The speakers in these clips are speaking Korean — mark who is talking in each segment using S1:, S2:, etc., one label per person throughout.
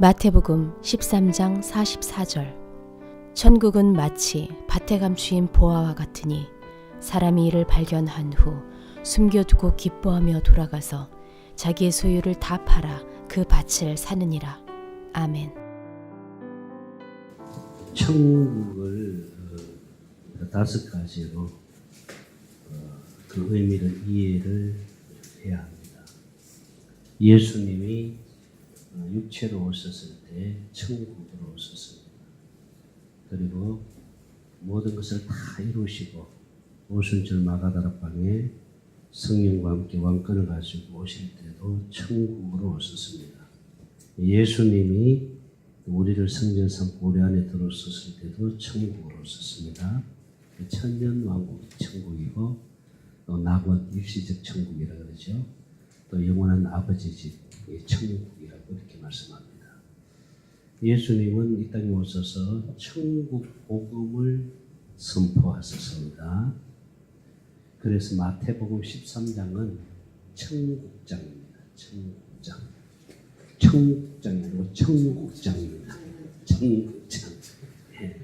S1: 마태복음 13장 44절 천국은 마치 밭에 감추인 보아와 같으니 사람이 이를 발견한 후 숨겨두고 기뻐하며 돌아가서 자기의 소유를 다 팔아 그 밭을 사느니라. 아멘.
S2: 천국을 어, 다섯 가지로 어, 그 의미를 이해를 해야 합니다. 예수님이 어, 육체로 오셨을 때 천국으로 오셨습니다. 그리고 모든 것을 다 이루시고 오순절 마가다락방에 성령과 함께 왕권을 가지고 오실 때도 천국으로 오셨습니다. 예수님이 우리를 성전 삼고 우리 안에 들어섰을 때도 천국으로 오셨습니다. 그 천년 왕국이 천국이고 또 낙원 일시적 천국이라 그러죠. 또 영원한 아버지 집 이 천국이라고 이렇게 말씀합니다. 예수님은 이 땅에 오셔서 천국 복음을 선포하셨습니다. 그래서 마태복음 13장은 천국장입니다. 천국장. 청국장이 아니고 청국장입니다. 청국장. 예.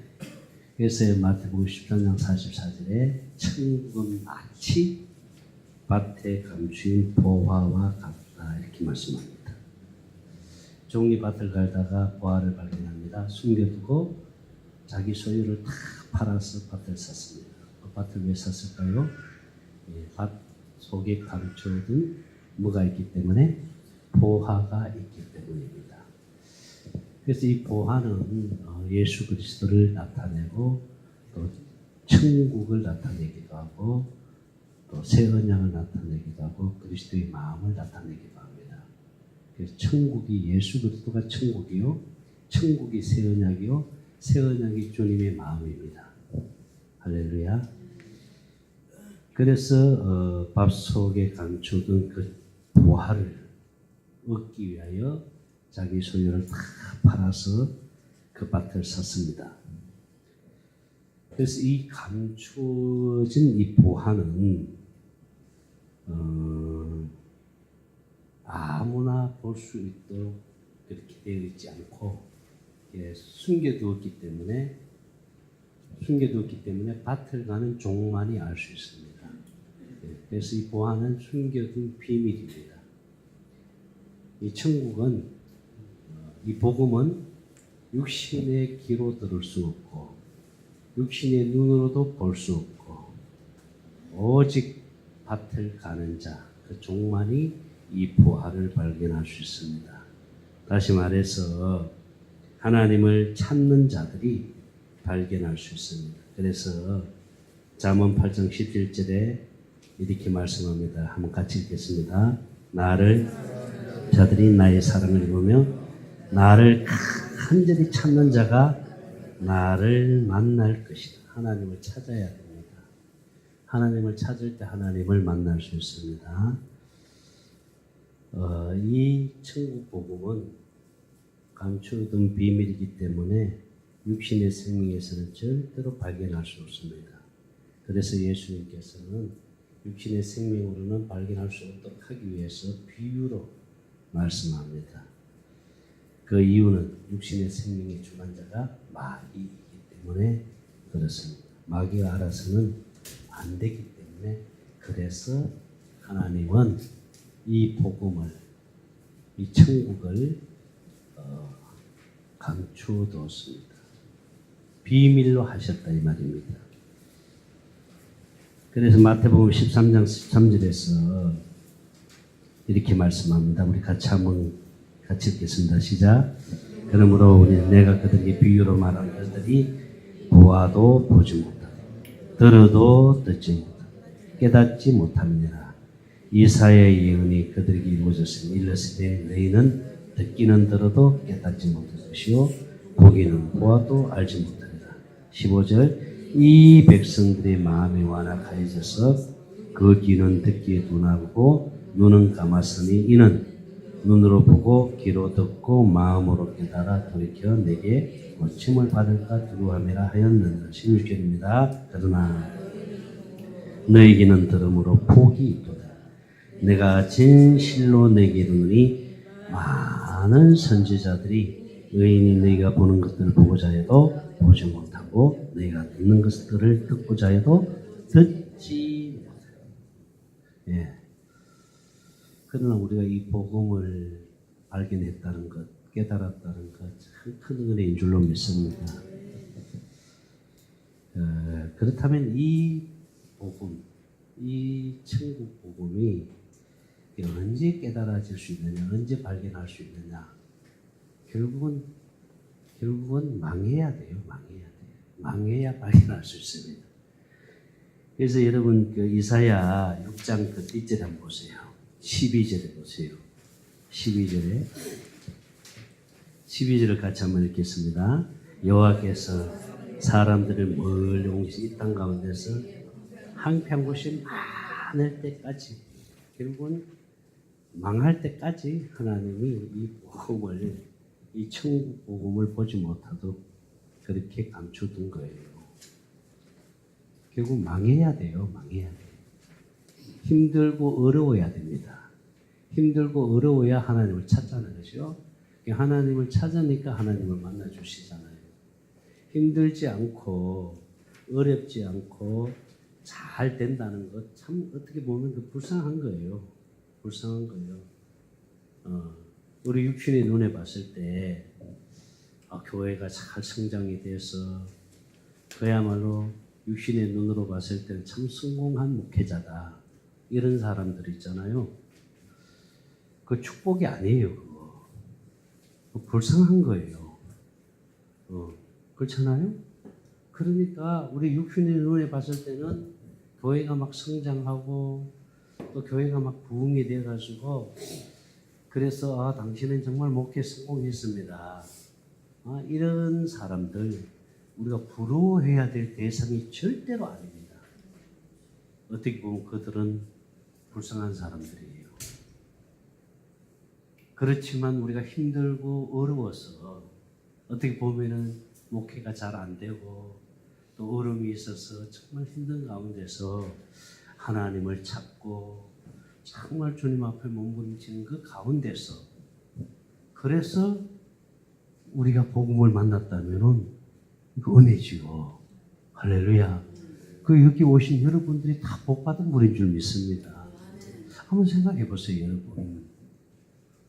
S2: 그래서 마태복음 13장 44절에 천국은 마치 밭에 감추인 보화와 같다 이렇게 말씀합니다. 종이 밭을 갈다가 보화를 발견합니다. 숨겨두고 자기 소유를 다 팔아서 밭을 샀습니다. 그 밭을 왜 샀을까요? 예, 밭 속에 감춰둔 뭐가 있기 때문에 보화가 있기 때문입니다. 그래서 이 보화는 어, 예수 그리스도를 나타내고 또 천국을 나타내기도 하고 또 새 언약을 나타내기도 하고 그리스도의 마음을 나타내기도. 그래서 천국이 예수 그리스도가 천국이요, 천국이 새 언약이요, 새 언약이 주님의 마음입니다. 할렐루야. 그래서 어, 밥 속에 감추던 그 보화를 얻기 위하여 자기 소유를 다 팔아서 그 밭을 샀습니다. 그래서 이 감추어진 이 보화는 어, 아무나 볼 수 있도록 그렇게 되어 있지 않고 예, 숨겨두었기 때문에 숨겨두었기 때문에 밭을 가는 종만이 알 수 있습니다. 예, 그래서 이 보화는 숨겨둔 비밀입니다. 이 천국은 어, 이 복음은 육신의 귀로 들을 수 없고 육신의 눈으로도 볼 수 없고 오직 밭을 가는 자, 그 종만이 이 보화를 발견할 수 있습니다. 다시 말해서 하나님을 찾는 자들이 발견할 수 있습니다. 그래서 잠언 8장 17절에 이렇게 말씀합니다. 한번 같이 읽겠습니다. 나를 자들이 나의 사랑을 입으며 나를 간절히 찾는 자가 나를 만날 것이다. 하나님을 찾아야 됩니다. 하나님을 찾을 때 하나님을 만날 수 있습니다. 어, 이 천국 복음은 감추어둔 비밀이기 때문에 육신의 생명에서는 절대로 발견할 수 없습니다. 그래서 예수님께서는 육신의 생명으로는 발견할 수 없도록 하기 위해서 비유로 말씀합니다. 그 이유는 육신의 생명의 주관자가 마귀이기 때문에 그렇습니다. 마귀가 알아서는 안 되기 때문에 그래서 하나님은 이 복음을 이 천국을 어, 감추어두었습니다. 비밀로 하셨다 이 말입니다. 그래서 마태복음 13장 13절에서 이렇게 말씀합니다. 우리 같이 한번 같이 읽겠습니다. 시작. 그러므로 우리 내가 그들에게 비유로 말한 것들이 보아도 보지 못하고 들어도 듣지 못하고 깨닫지 못합니다. 이사의 예언이 그들에게 이루어졌으니 일렀으되 너희는 듣기는 들어도 깨닫지 못할 것이요 보기는 보아도 알지 못하리라. 15절 이 백성들의 마음이 완악하여져서 그 귀는 듣기에 둔하고 눈은 감았으니 이는 눈으로 보고 귀로 듣고 마음으로 깨달아 돌이켜 내게 고침을 받을까 두려움이라 하였느니라. 16절입니다. 그러나 너에게는 들음으로 복이 있도다. 내가 진실로 내게 이르노니 많은 선지자들이 의인이 너희가 보는 것들을 보고자 해도 보지 못하고 너희가 듣는 것들을 듣고자 해도 듣지 못하고 예. 그러나 우리가 이 복음을 발견했다는 것, 깨달았다는 것, 참큰 은혜인 줄로 믿습니다. 어, 그렇다면 이 복음, 이 천국 복음이 언제 깨달아질 수 있느냐, 언제 발견할 수 있느냐, 결국은 결국은 망해야 돼요, 망해야 돼요. 망해야 발견할 수 있습니다. 그래서 여러분 그 이사야 6장 그 뒷절에 한번 보세요. 12절에 보세요. 12절에 12절을 같이 한번 읽겠습니다. 여호와께서 사람들을 멀리 이땅 가운데서 항평곳이 많을 때까지 결국은 망할 때까지 하나님이 이 복음을 이 천국 복음을 보지 못하도록 그렇게 감추둔 거예요. 결국 망해야 돼요. 망해야 돼요. 힘들고 어려워야 됩니다. 힘들고 어려워야 하나님을 찾자는 거죠. 하나님을 찾으니까 하나님을 만나 주시잖아요. 힘들지 않고 어렵지 않고 잘 된다는 것 참 어떻게 보면 그 불쌍한 거예요. 불쌍한 거예요. 어, 우리 육신의 눈에 봤을 때 아, 교회가 잘 성장이 돼서 그야말로 육신의 눈으로 봤을 때는 참 성공한 목회자다. 이런 사람들 있잖아요. 그 축복이 아니에요, 그거. 그거 불쌍한 거예요. 어, 그렇잖아요? 그러니까 우리 육신의 눈에 봤을 때는 교회가 막 성장하고 또 교회가 막 부흥이 돼가지고 그래서 아 당신은 정말 목회 성공했습니다. 아, 이런 사람들 우리가 부러워해야 될 대상이 절대로 아닙니다. 어떻게 보면 그들은 불쌍한 사람들이에요. 그렇지만 우리가 힘들고 어려워서 어떻게 보면은 목회가 잘 안 되고 또 어려움이 있어서 정말 힘든 가운데서 하나님을 찾고 정말 주님 앞에 몸부림치는 그 가운데서 그래서 우리가 복음을 만났다면은 그 은혜지요. 할렐루야. 그 여기 오신 여러분들이 다 복받은 분인 줄 믿습니다. 한번 생각해 보세요, 여러분.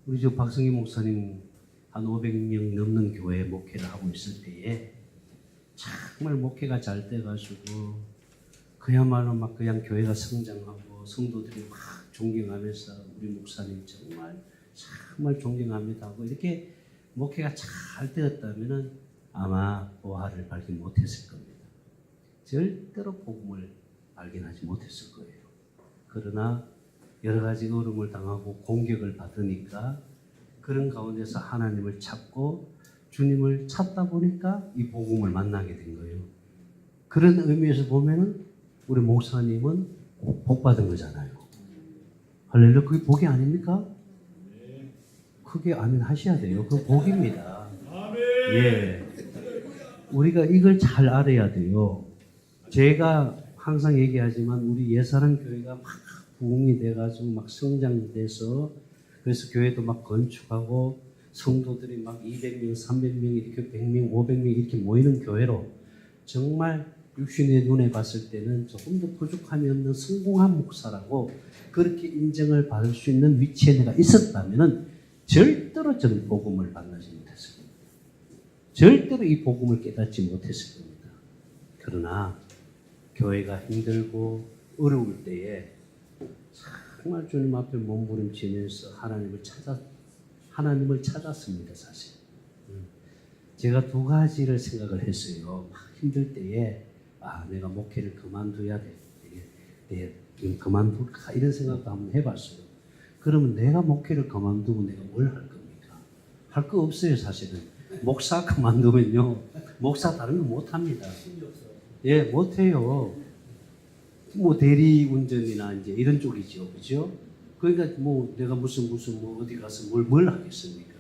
S2: 우리 저 박성희 목사님 한 500명 넘는 교회 목회를 하고 있을 때에 정말 목회가 잘 돼가지고 그야말로 막 그냥 교회가 성장하고 성도들이 막 존경하면서 우리 목사님 정말 정말 존경합니다 하고 이렇게 목회가 잘 되었다면은 아마 보화를 발견 못했을 겁니다. 절대로 복음을 발견하지 못했을 거예요. 그러나 여러 가지 어려움을 당하고 공격을 받으니까 그런 가운데서 하나님을 찾고 주님을 찾다 보니까 이 복음을 만나게 된 거예요. 그런 의미에서 보면은 우리 목사님은 복 받은 거잖아요. 할렐루야, 그게 복이 아닙니까? 크게 아멘 하셔야 돼요. 그 복입니다. 예. 우리가 이걸 잘 알아야 돼요. 제가 항상 얘기하지만 우리 예사랑 교회가 막 부흥이 돼가지고 막 성장돼서 그래서 교회도 막 건축하고 성도들이 막 200명, 300명, 이렇게 100명, 500명 이렇게 모이는 교회로 정말 육신의 눈에 봤을 때는 조금 더 부족함이 없는 성공한 목사라고 그렇게 인정을 받을 수 있는 위치에 내가 있었다면은 절대로 저는 복음을 만나지 못했을 겁니다. 절대로 이 복음을 깨닫지 못했을 겁니다. 그러나 교회가 힘들고 어려울 때에 정말 주님 앞에 몸부림치면서 하나님을 찾아 하나님을 찾았습니다, 사실. 음. 제가 두 가지를 생각을 했어요. 막 힘들 때에 아 내가 목회를 그만둬야 돼. 이게 내 그만둘까 이런 생각도 한번 해봤어요. 그러면 내가 목회를 그만두고 내가 뭘 할 겁니까? 할 거 없어요, 사실은. 목사 그만두면요, 목사 다른 거 못 합니다. 예, 못 해요. 뭐 대리 운전이나 이제 이런 쪽이죠, 그죠? 그러니까 뭐 내가 무슨 무슨 뭐 어디 가서 뭘 뭘 하겠습니까?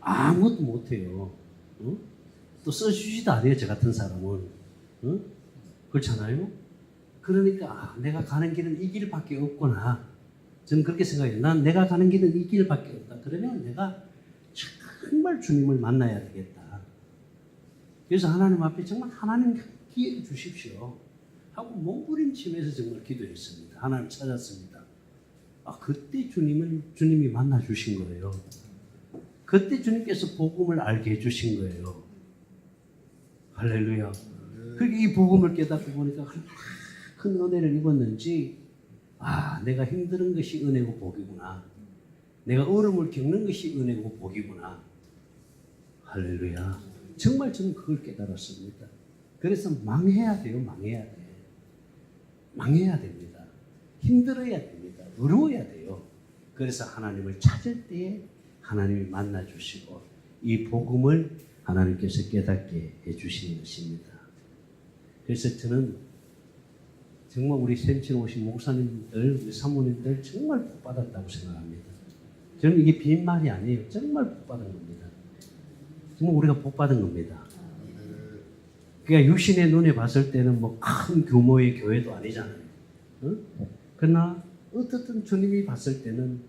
S2: 아무것도 못 해요. 어? 또 써주지도 않아요, 저 같은 사람은. 어? 그렇잖아요? 그러니까 아, 내가 가는 길은 이 길밖에 없구나. 저는 그렇게 생각해요. 난 내가 가는 길은 이 길밖에 없다. 그러면 내가 정말 주님을 만나야 되겠다. 그래서 하나님 앞에 정말 하나님 기회 주십시오. 하고 몸부림치면서 정말 기도했습니다. 하나님 찾았습니다. 아 그때 주님을 주님이 만나 주신 거예요. 그때 주님께서 복음을 알게 해주신 거예요. 할렐루야. 그게 이 복음을 깨닫고 보니까 큰 은혜를 입었는지 아 내가 힘든 것이 은혜고 복이구나. 내가 어려움을 겪는 것이 은혜고 복이구나. 할렐루야. 정말 저는 그걸 깨달았습니다. 그래서 망해야 돼요. 망해야 돼. 망해야 됩니다. 힘들어야 됩니다. 어려워야 돼요. 그래서 하나님을 찾을 때에 하나님이 만나 주시고 이 복음을 하나님께서 깨닫게 해 주시는 것입니다. 그래서 저는 정말 우리 센치로 오신 목사님들, 우리 사모님들 정말 복 받았다고 생각합니다. 저는 이게 빈말이 아니에요. 정말 복 받은 겁니다. 정말 우리가 복 받은 겁니다. 그러니까 육신의 눈에 봤을 때는 뭐 큰 규모의 교회도 아니잖아요. 응? 그러나 어떻든 주님이 봤을 때는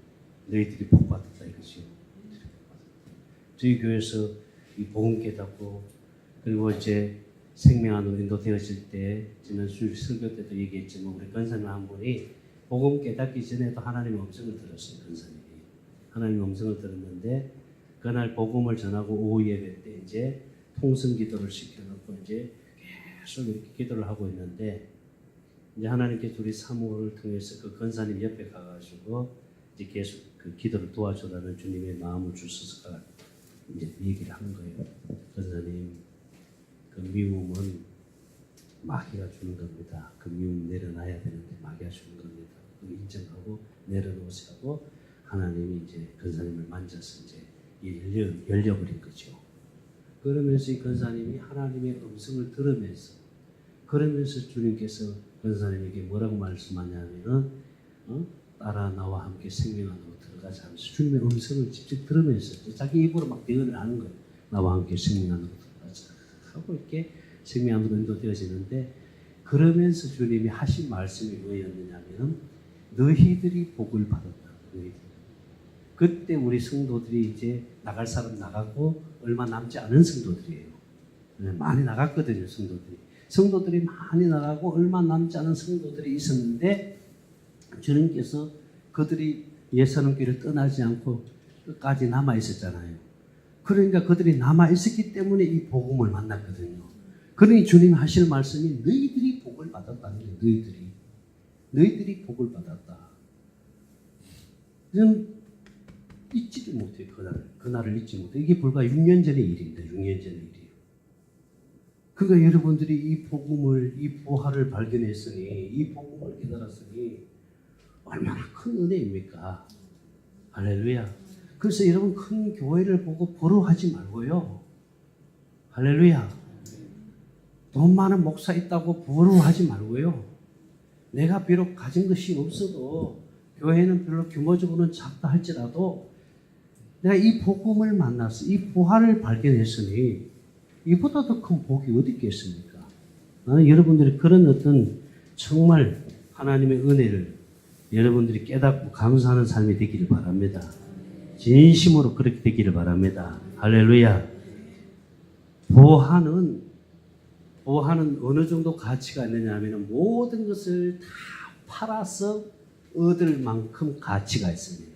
S2: 너희들이 복 받았다 이거죠. 저희 교회에서 이 복음 깨닫고 그리고 이제 생명 안으로 인도되었을 때 지난 수 설교 때도 얘기했지만 우리 권사님 한 분이 복음 깨닫기 전에도 하나님의 음성을 들었어요. 권사님이 하나님의 음성을 들었는데 그날 복음을 전하고 오후 예배 때 이제 통성 기도를 시켜놓고 이제 계속 이렇게 기도를 하고 있는데 이제 하나님께 둘이 사모를 통해서 그 권사님 옆에 가가지고 이제 계속 그 기도를 도와줘라는 주님의 마음을 주셔서 이제 얘기를 한 거예요. 권사님, 그 미움은 마귀가 주는 겁니다. 그 미움 내려놔야 되는데 마귀가 주는 겁니다. 그 인정하고 내려놓으시고 하나님이 이제 권사님을 만져서 이제 열려, 열려버린 거죠. 그러면서 이 권사님이 하나님의 음성을 들으면서 그러면서 주님께서 권사님에게 뭐라고 말씀하냐면은 어? 따라 나와 함께 생명 안으로 들어가자 하면서 주님의 음성을 직접 들으면서 자기 입으로 막 대언을 하는 거예요. 나와 함께 생명 안으로 하고 이렇게 생명 안으로 인도되어지는데 그러면서 주님이 하신 말씀이 뭐였느냐면은 너희들이 복을 받았다. 너희들. 그때 우리 성도들이 이제 나갈 사람 나가고 얼마 남지 않은 성도들이에요. 네, 많이 나갔거든요, 성도들이. 성도들이 많이 나가고 얼마 남지 않은 성도들이 있었는데 주님께서 그들이 예수님 길을 떠나지 않고 끝까지 남아 있었잖아요. 그러니까 그들이 남아 있었기 때문에 이 복음을 만났거든요. 그러니 주님 하실 말씀이 너희들이 복을 받았다는 거예요. 너희들이 너희들이 복을 받았다. 저는 잊지도 못해요. 그날을. 그날을 잊지 못해요. 이게 불과 6년 전의 일입니다. 6년 전의 일이에요. 그러니까 여러분들이 이 복음을, 이 보화를 발견했으니, 이 복음을 깨달았으니, 얼마나 큰 은혜입니까? 할렐루야. 그래서 여러분 큰 교회를 보고 부러워하지 말고요. 할렐루야. 돈 많은 목사 있다고 부러워하지 말고요. 내가 비록 가진 것이 없어도 교회는 별로 규모적으로는 작다 할지라도 내가 이 복음을 만나서 이 부활을 발견했으니 이보다 더 큰 복이 어디 있겠습니까? 나는 여러분들이 그런 어떤 정말 하나님의 은혜를 여러분들이 깨닫고 감사하는 삶이 되기를 바랍니다. 진심으로 그렇게 되기를 바랍니다. 할렐루야. 보화는 보화는 어느 정도 가치가 있느냐 하면 모든 것을 다 팔아서 얻을 만큼 가치가 있습니다.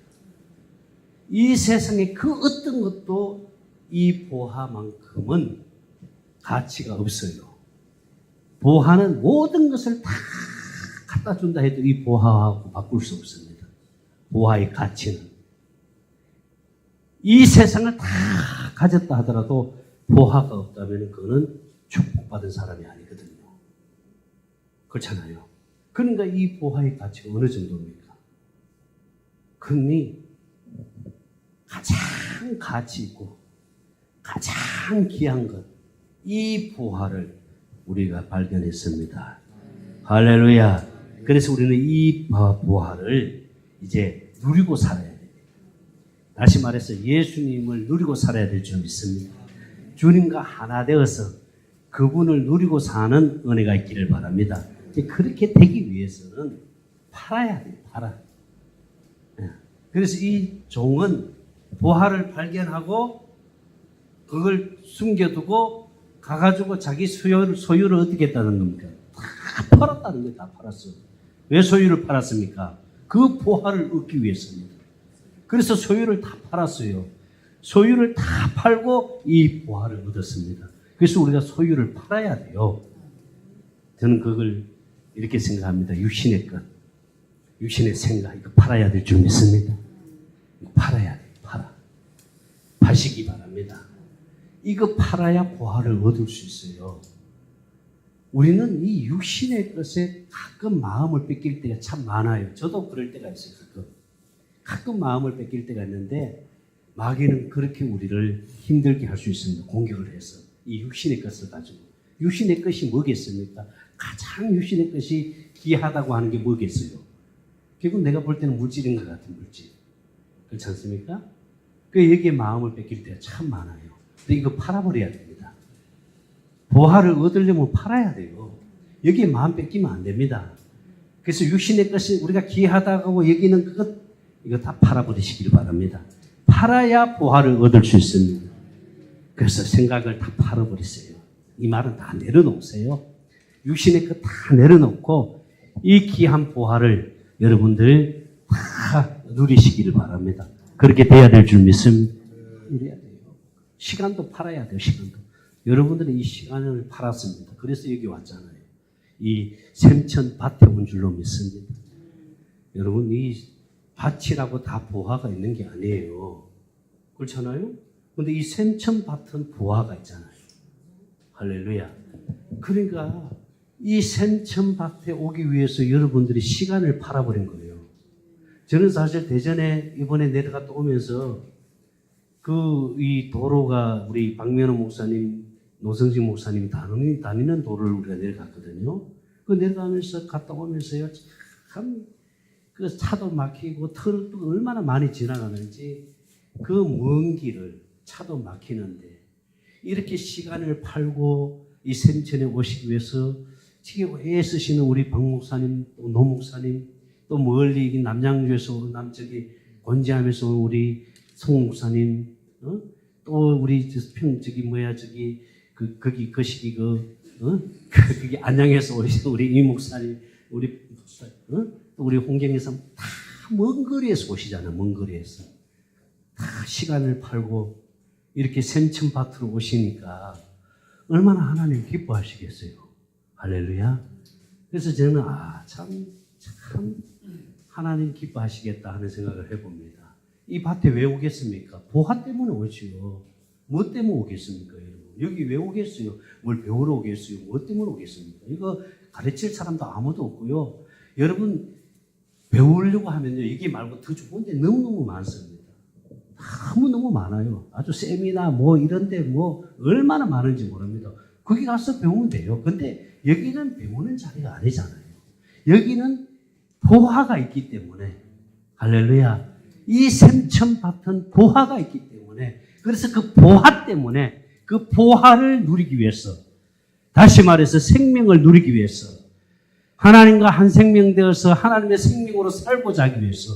S2: 이 세상에 그 어떤 것도 이 보화만큼은 가치가 없어요. 보화는 모든 것을 다 갖다 준다 해도 이 보화하고 바꿀 수 없습니다. 보화의 가치는. 이 세상을 다 가졌다 하더라도 보화가 없다면 그거는 축복받은 사람이 아니거든요. 그렇잖아요. 그러니까 이 보화의 가치가 어느 정도입니까? 그니 가장 가치 있고 가장 귀한 것, 이 보화를 우리가 발견했습니다. 할렐루야. 그래서 우리는 이 보화를 이제 누리고 됩니 다. 다시 말해서 예수님을 누리고 살아야 될 줄 믿습니다. 주님과 하나 되어서 그분을 누리고 사는 은혜가 있기를 바랍니다. 그렇게 되기 위해서는 팔아야 돼요. 팔아. 예. 그래서 이 종은 보화를 발견하고 그걸 숨겨두고 가가지고 자기 소유를, 소유를 어떻게 했다는 겁니까? 다 팔았다는 거예요. 다 팔았어. 왜 소유를 팔았습니까? 그 보화를 얻기 위해서입니다. 그래서 소유를 다 팔았어요. 소유를 다 팔고 이 보화를 얻었습니다. 그래서 우리가 소유를 팔아야 돼요. 저는 그걸 이렇게 생각합니다. 육신의 것, 육신의 생각, 이거 팔아야 될 줄 믿습니다. 팔아야 돼요. 팔아. 파시기 바랍니다. 이거 팔아야 보화를 얻을 수 있어요. 우리는 이 육신의 것에 가끔 마음을 뺏길 때가 참 많아요. 저도 그럴 때가 있어요. 가끔. 가끔 마음을 뺏길 때가 있는데 마귀는 그렇게 우리를 힘들게 할 수 있습니다. 공격을 해서 이 육신의 것을 가지고 육신의 것이 뭐겠습니까? 가장 육신의 것이 귀하다고 하는 게 뭐겠어요? 결국 내가 볼 때는 물질인 것 같은 물질. 그렇지 않습니까? 그 여기에 마음을 뺏길 때가 참 많아요. 근데 이거 팔아버려야 됩니다. 보화를 얻으려면 팔아야 돼요. 여기에 마음 뺏기면 안 됩니다. 그래서 육신의 것이 우리가 귀하다고 여기는 그것 이거 다 팔아버리시길 바랍니다. 팔아야 보화를 얻을 수 있습니다. 그래서 생각을 다 팔아버리세요. 이 말은 다 내려놓으세요. 육신의 것 다 내려놓고 이 귀한 보화를 여러분들 다 누리시기를 바랍니다. 그렇게 돼야 될 줄 믿습니다. 시간도 팔아야 돼요. 시간도. 여러분들이 이 시간을 팔았습니다. 그래서 여기 왔잖아요. 이 샘천 밭에 온 줄로 믿습니다. 여러분 이 밭이라고 다 보화가 있는 게 아니에요. 그렇잖아요? 근데 이 샘천 밭은 보화가 있잖아요. 할렐루야. 그러니까 이 샘천 밭에 오기 위해서 여러분들이 시간을 팔아버린 거예요. 저는 사실 대전에 이번에 내려갔다 오면서 그 이 도로가 우리 박면호 목사님, 노성진 목사님이 다니는, 다니는 도로를 우리가 내려갔거든요. 그 내려가면서 갔다 오면서요, 참, 그 차도 막히고 트럭도 얼마나 많이 지나가는지 그 먼 길을 차도 막히는데 이렇게 시간을 팔고 이 생천에 오시기 위해서 지금 애쓰시는 우리 박 목사님, 또 노 목사님, 또 멀리 이 남양주에서 남쪽이 권지함에서 온 우리 송 목사님, 어? 또 우리 저평 저기 뭐야 저기 그 거기 그 어? 그 거기 안양에서 오신 우리 이 목사님, 우리 목사, 어? 또 우리 홍경에서 다먼 거리에서 오시잖아요. 먼 거리에서 다 시간을 팔고 이렇게 샘천밭으로 오시니까 얼마나 하나님 기뻐하시겠어요. 할렐루야. 그래서 저는 아, 참, 참 하나님 기뻐하시겠다 하는 생각을 해봅니다. 이 밭에 왜 오겠습니까? 보화 때문에 오지요. 뭐 때문에 오겠습니까, 여러분? 여기 왜 오겠어요? 뭘 배우러 오겠어요? 뭐 때문에 오겠습니까? 이거 가르칠 사람도 아무도 없고요. 여러분, 배우려고 하면요. 이게 말고 더 좋은 데 너무너무 많습니다. 너무너무 많아요. 아주 세미나 뭐 이런데 뭐 얼마나 많은지 모릅니다. 거기 가서 배우면 돼요. 근데 여기는 배우는 자리가 아니잖아요. 여기는 보화가 있기 때문에 할렐루야. 이 샘천 밭은 보화가 있기 때문에 그래서 그 보화 때문에 그 보화를 누리기 위해서 다시 말해서 생명을 누리기 위해서 하나님과 한 생명 되어서 하나님의 생명으로 살고자 하기 위해서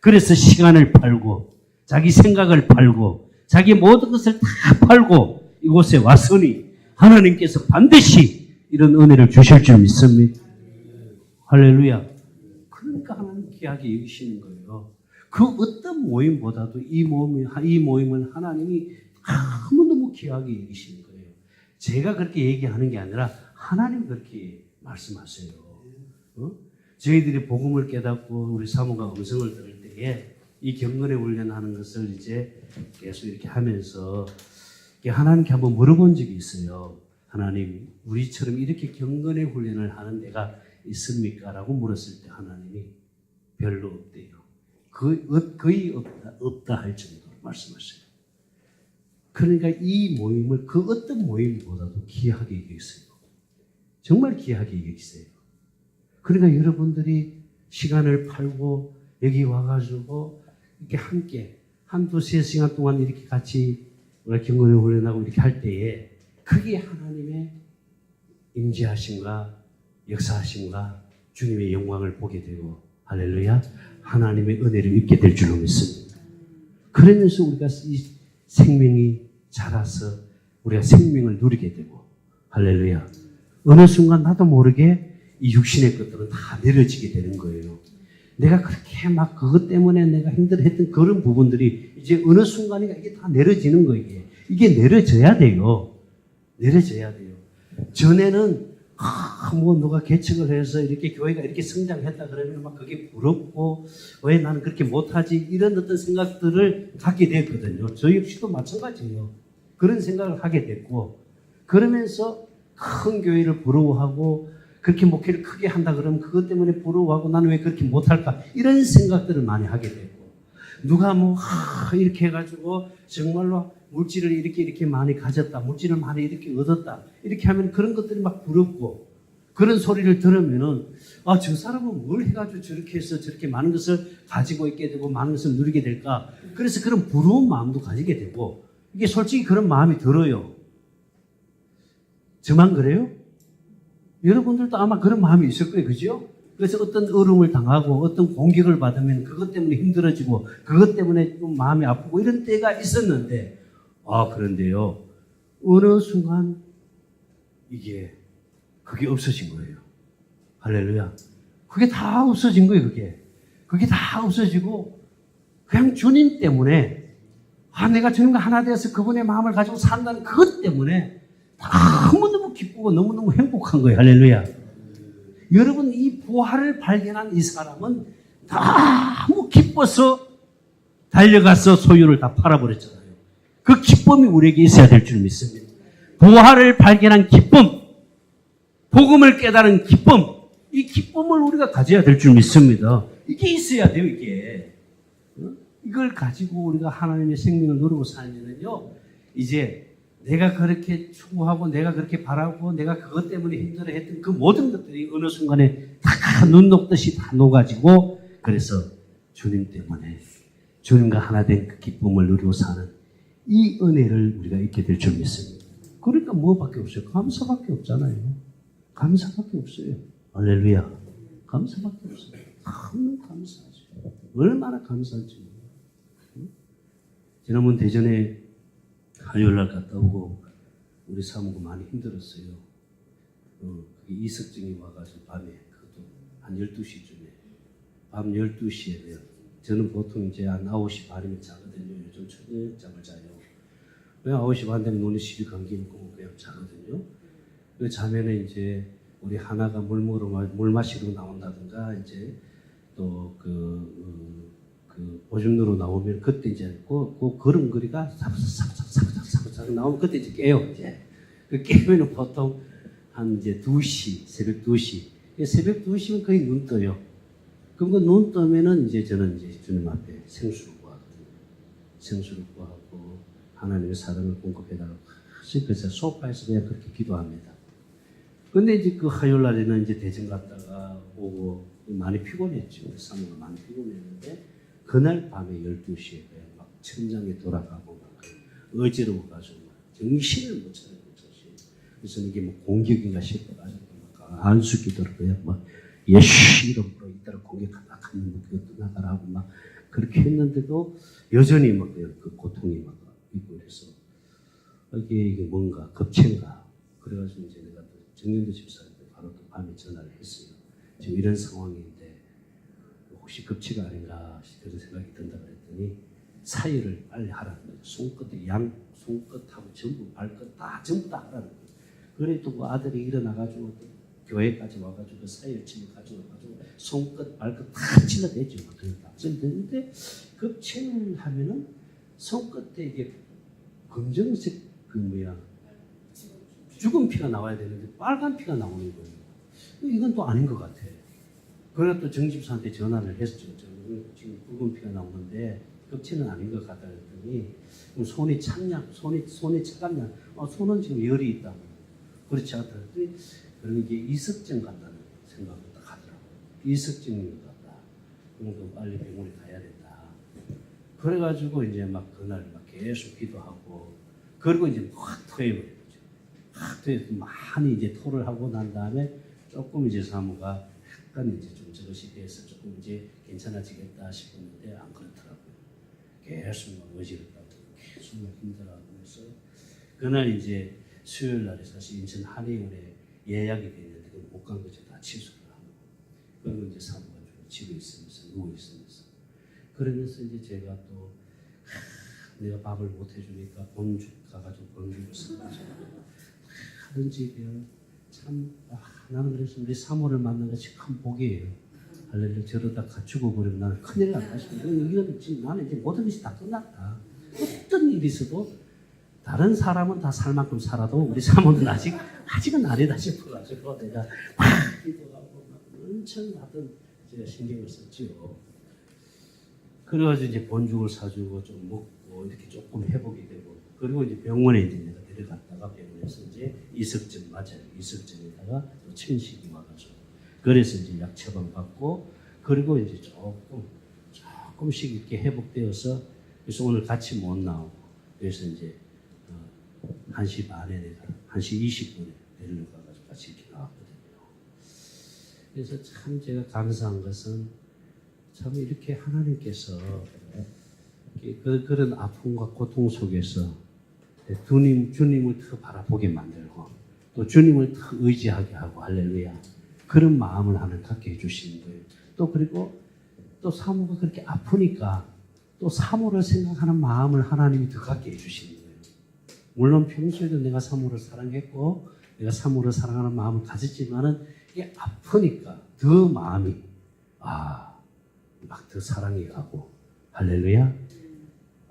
S2: 그래서 시간을 팔고 자기 생각을 팔고 자기 모든 것을 다 팔고 이곳에 왔으니 하나님께서 반드시 이런 은혜를 주실 줄 믿습니다. 할렐루야. 그러니까 하나님 귀하게 여기시는 거예요. 그 어떤 모임보다도 이 모임, 이 모임은 하나님이 너무너무 귀하게 여기시는 거예요. 제가 그렇게 얘기하는 게 아니라 하나님 그렇게 말씀하세요. 어? 저희들이 복음을 깨닫고 우리 사모가 음성을 들을 때에 이 경건의 훈련하는 것을 이제 계속 이렇게 하면서 하나님께 한번 물어본 적이 있어요. 하나님, 우리처럼 이렇게 경건의 훈련을 하는 데가 있습니까? 라고 물었을 때 하나님이 별로 없대요. 그, 어- 거의 없다, 없다 할 정도로 말씀하셔요. 그러니까 이 모임을 그 어떤 모임보다도 귀하게 여기세요. 정말 귀하게 여기세요. 그러니까 여러분들이 시간을 팔고 여기 와가지고 이렇게 함께 한두 세 시간 동안 이렇게 같이 경건을 훈련하고 이렇게 할 때에 그게 하나님의 임재하심과 역사하심과 주님의 영광을 보게 되고 할렐루야 하나님의 은혜를 입게 될 줄로 믿습니다. 그러면서 우리가 이 생명이 자라서 우리가 생명을 누리게 되고 할렐루야. 어느 순간 나도 모르게 이 육신의 것들은 다 내려지게 되는 거예요. 내가 그렇게 막 그것 때문에 내가 힘들어했던 그런 부분들이 이제 어느 순간인가 이게 다 내려지는 거예요. 이게. 이게 내려져야 돼요. 내려져야 돼요. 전에는 아, 뭐 누가 개척을 해서 이렇게 교회가 이렇게 성장했다 그러면 막 그게 부럽고 왜 나는 그렇게 못하지 이런 어떤 생각들을 갖게 됐거든요. 저 역시도 마찬가지예요. 그런 생각을 하게 됐고 그러면서 큰 교회를 부러워하고 그렇게 목회를 크게 한다 그러면 그것 때문에 부러워하고 나는 왜 그렇게 못할까? 이런 생각들을 많이 하게 되고 누가 뭐 하, 이렇게 해가지고 정말로 물질을 이렇게 이렇게 많이 가졌다 물질을 많이 이렇게 얻었다 이렇게 하면 그런 것들이 막 부럽고 그런 소리를 들으면은 아 저 사람은 뭘 해가지고 저렇게 해서 저렇게 많은 것을 가지고 있게 되고 많은 것을 누리게 될까? 그래서 그런 부러운 마음도 가지게 되고 이게 솔직히 그런 마음이 들어요. 저만 그래요? 여러분들도 아마 그런 마음이 있을 거예요. 그죠? 그래서 어떤 어려움을 당하고 어떤 공격을 받으면 그것 때문에 힘들어지고 그것 때문에 좀 마음이 아프고 이런 때가 있었는데 아, 그런데요. 어느 순간 이게 그게 없어진 거예요. 할렐루야. 그게 다 없어진 거예요, 그게. 그게 다 없어지고 그냥 주님 때문에 아, 내가 주님과 하나 되어서 그분의 마음을 가지고 산다는 그것 때문에 너무너무 기쁘고 너무너무 행복한 거예요. 할렐루야. 여러분, 이 부활을 발견한 이 사람은 너무 기뻐서 달려가서 소유를 다 팔아버렸잖아요. 그 기쁨이 우리에게 있어야 될 줄 믿습니다. 부활을 발견한 기쁨, 복음을 깨달은 기쁨, 이 기쁨을 우리가 가져야 될 줄 믿습니다. 이게 있어야 돼요, 이게. 어? 이걸 가지고 우리가 하나님의 생명을 누리고 살면은요, 이제 내가 그렇게 추구하고 내가 그렇게 바라고 내가 그것 때문에 힘들어했던 그 모든 것들이 어느 순간에 다 눈 녹듯이 다 녹아지고 그래서 주님 때문에 주님과 하나 된 그 기쁨을 누리고 사는 이 은혜를 우리가 잊게 될 줄 믿습니다. 그러니까 뭐밖에 없어요? 감사밖에 없잖아요. 감사밖에 없어요. 할렐루야. 감사밖에 없어요. 너무 감사하죠. 얼마나 감사한지. 지난번 대전에 화요일 날 갔다 오고 우리 사무고 많이 힘들었어요. 어, 그게 이석증이 와가지고 밤에 그것도 한 12시쯤에 밤 12시에 돼요. 저는 보통 이제 한 9시 반이면 자거든요. 요즘 초저녁 잠을 자요. 왜 9시 반 되면 눈이 시리 감기고 그냥 자거든요. 그 자면은 이제 우리 하나가 물 먹으러 마- 물 마시러 나온다든가 이제 또그 그 보증로로 나오면 그때 이제 그, 그 걸음걸이가 사부사부사부사부사부 나오면 그때 이제 깨요 이제. 그 깨면은 보통 한 이제 2시 새벽 2시. 새벽 2시면 거의 눈 떠요. 그럼 그눈 뜨면은 이제 저는 이제 주님 앞에 생수를 구하거든요. 생수를 구하고 하나님의 사랑을 공급해달라고. 그래서 소파에서 그냥 그렇게 기도합니다. 근데 이제 그 화요일 날에는 이제 대전 갔다가 오고 많이 피곤했죠. 사모가 많이 피곤했는데 그날 밤에 12시에 그냥 막 천장에 돌아가고 막 어지러워 가지고 막 정신을 못 차리고 정신. 그래서 이게 뭐 공격인가 싶어 가지고 막 안수 기도를 그냥 막 예수 이름으로 이따라 공격하다 하는 그것도 나가라고 막 그렇게 했는데도 여전히 막 그 고통이 막 있고 그래서 이게 이게 뭔가 급체인가 그래가지고 이제 내가 또 정영도 집사한테 바로 또 밤에 전화를 했어요. 지금 이런 상황인 데 혹시 급체가 아닌가 그런 생각이 든다 그랬더니 사유를 빨리 하라는 거죠. 손끝에 양 손끝하고 전부 발끝 다 전부 다 하라는 거죠. 그래도 그 아들이 일어나가지고 또 교회까지 와가지고 그 사유를 집에 가져와가지고 손끝 발끝 다 찔러대죠. 찔러대는데 급체를 하면은 손끝에 이게 검정색 그 뭐야 죽은 피가 나와야 되는데 빨간 피가 나오는 거예요. 이건 또 아닌 것 같아. 그래서 또 정집사한테 전화를 했죠. 지금 붉은 피가 나오는데 급체는 아닌 것 같다 그랬더니 그럼 손이 찼냐? 손이 손이 차갑냐? 어, 손은 지금 열이 있다. 그렇지 않다. 그랬더니 그런 게 이석증 같다는 생각을 딱 하더라고. 이석증인 것 같다. 그러니까 빨리 병원에 가야 된다. 그래가지고 이제 막 그날 막 계속 기도하고 그리고 이제 확 토해버린 거죠. 확 토해서 많이 이제 토를 하고 난 다음에 조금 이제 사무가 약간 이제 좀 저것이 돼서 조금 이제 괜찮아지겠다 싶었는데 안 그렇더라고요. 계속 막 어지럽다고 계속 정말 힘들어하고 해서 그날 이제 수요일 날에 사실 인천 한의원에 예약이 됐는데 그걸 못 간 거죠. 다 취소를 하고. 그리고 이제 사모가지고 집에 있으면서 누워 있으면서 그러면서 이제 제가 또 하, 내가 밥을 못 해주니까 본죽 가가지고 본죽을 사가지고 하든지 그냥 참 아, 나는 그래서 우리 사모를 만난 것이 큰 복이에요. 할렐루야 저러다 갖추고 버리면 나는 큰일 났다 싶어. 이건 나는 이제 모든 것이 다 끝났다. 어떤 일이 있어도 다른 사람은 다 살 만큼 살아도 우리 사모는 아직 아직은 아니다 싶어가지고 내가 막 기도하고 막 엄청 하던 제가 신경을 썼지요. 그래가지고 이제 본죽을 사주고 좀 먹고 이렇게 조금 회복이 되고 그리고 이제 병원에 내가 데려갔다가 병원에서 이제 이석증 맞아요. 이석증에다가 또 천식이 와가지고 그래서 이제 약 처방 받고 그리고 이제 조금 조금씩 이렇게 회복되어서 그래서 오늘 같이 못 나오고 그래서 이제 어, 1시 반에 내가 1시 20분에 데리러 가가지고 같이 이렇게 나왔거든요. 그래서 참 제가 감사한 것은 참 이렇게 하나님께서 그, 그런 아픔과 고통 속에서 주님, 주님을 더 바라보게 만들고 또 주님을 더 의지하게 하고 할렐루야 그런 마음을 하나님 갖게 해주시는 거예요. 또 그리고 또 사모가 그렇게 아프니까 또 사모를 생각하는 마음을 하나님이 더 갖게 해주시는 거예요. 물론 평소에도 내가 사모를 사랑했고 내가 사모를 사랑하는 마음을 가졌지만은 이게 아프니까 더 마음이 아 막 더 사랑이 가고 할렐루야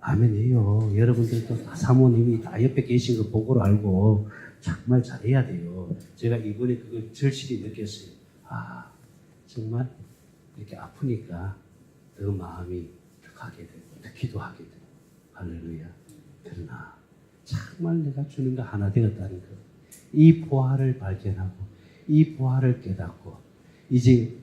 S2: 아멘이에요. 여러분들도 다 사모님이 다 옆에 계신 거 보고로 알고 정말 잘해야 돼요. 제가 이번에 그걸 절실히 느꼈어요. 아 정말 이렇게 아프니까 더 마음이 더 가게 되고 더 기도하게 되고 할렐루야. 그러나 정말 내가 주님과 하나 되었다는 것. 이 보화를 발견하고 이 보화를 깨닫고 이제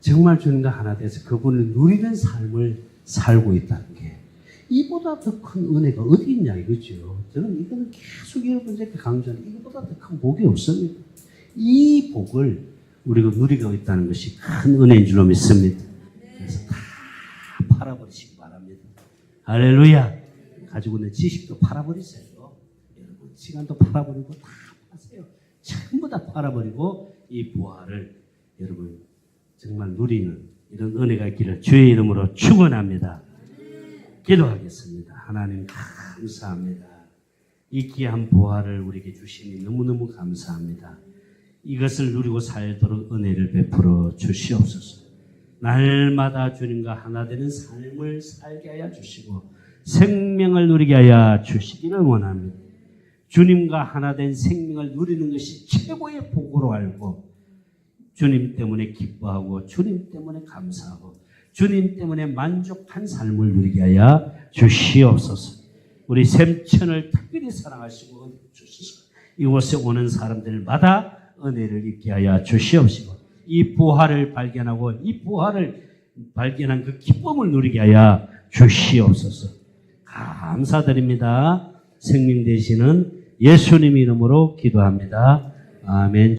S2: 정말 주님과 하나 돼서 그분을 누리는 삶을 살고 있다는 게 이보다 더 큰 은혜가 어디 있냐 이거죠. 저는 이거는 계속 여러분들께 강조하는 이거보다 더 큰 복이 없습니다. 이 복을 우리가 누리고 있다는 것이 큰 은혜인 줄로 믿습니다. 그래서 다 팔아버리시기 바랍니다. 할렐루야. 가지고 있는 지식도 팔아버리세요. 여러분 시간도 팔아버리고 다 파세요. 전부 다 팔아버리고 이 부활을 여러분 정말 누리는 이런 은혜가 있기를 주의 이름으로 축원합니다. 기도하겠습니다. 하나님 감사합니다. 이 귀한 보화를 우리에게 주시니 너무너무 감사합니다. 이것을 누리고 살도록 은혜를 베풀어 주시옵소서. 날마다 주님과 하나 되는 삶을 살게 하여 주시고 생명을 누리게 하여 주시기를 원합니다. 주님과 하나 된 생명을 누리는 것이 최고의 복으로 알고 주님 때문에 기뻐하고 주님 때문에 감사하고 주님 때문에 만족한 삶을 누리게 하여 주시옵소서. 우리 샘천을 특별히 사랑하시고 은혜 주시소. 이곳에 오는 사람들마다 은혜를 입게 하여 주시옵시고 이 부활을 발견하고 이 부활을 발견한 그 기쁨을 누리게 하여 주시옵소서. 감사드립니다. 생명 되시는 예수님 이름으로 기도합니다. 아멘.